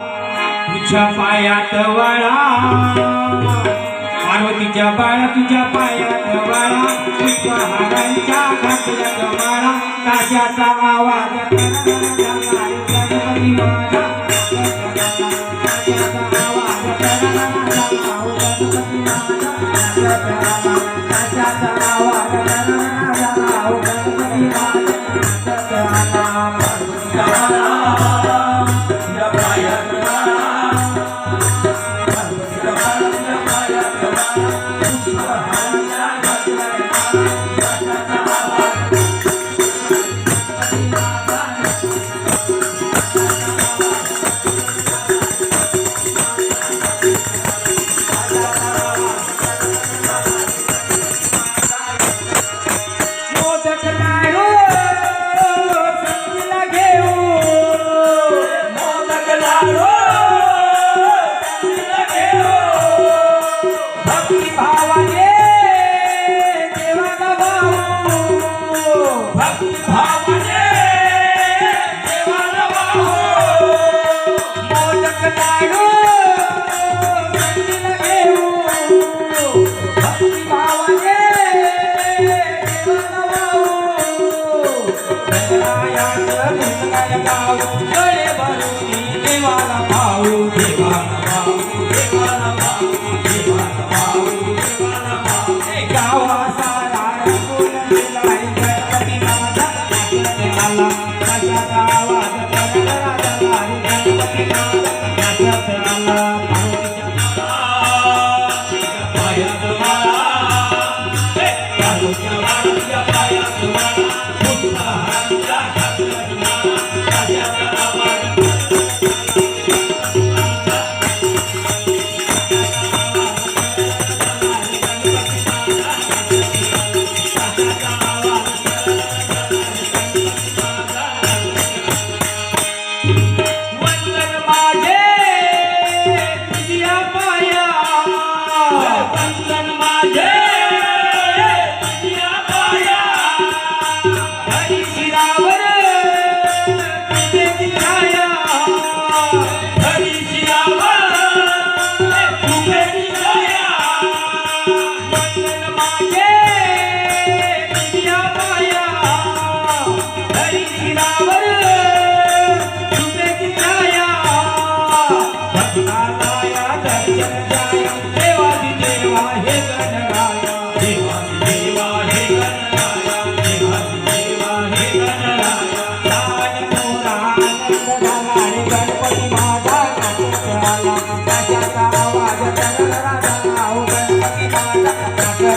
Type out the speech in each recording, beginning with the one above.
तुझ्या पायात वळा. पार्वतीच्या बाळा तुझ्या पायात वळा. पुष्पहारांच्या घातल्या गमाळा ताशाचा आवाज भक्ति भाव até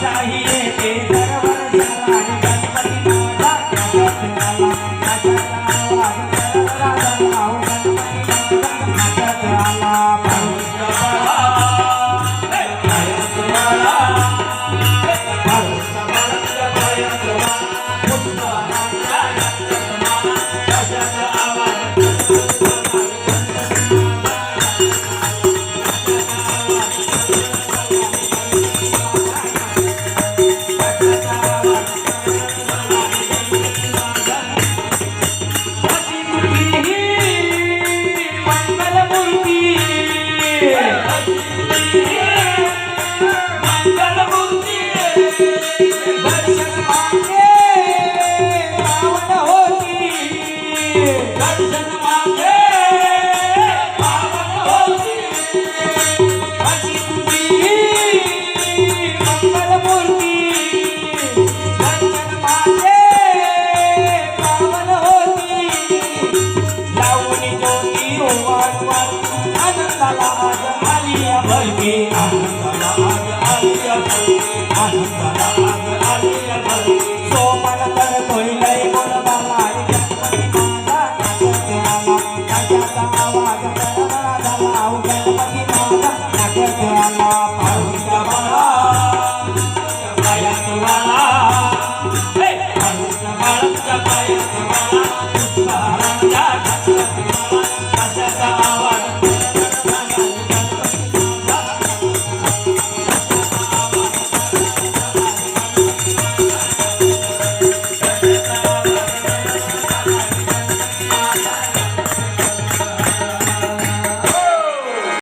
चाहिए येते आनंदाला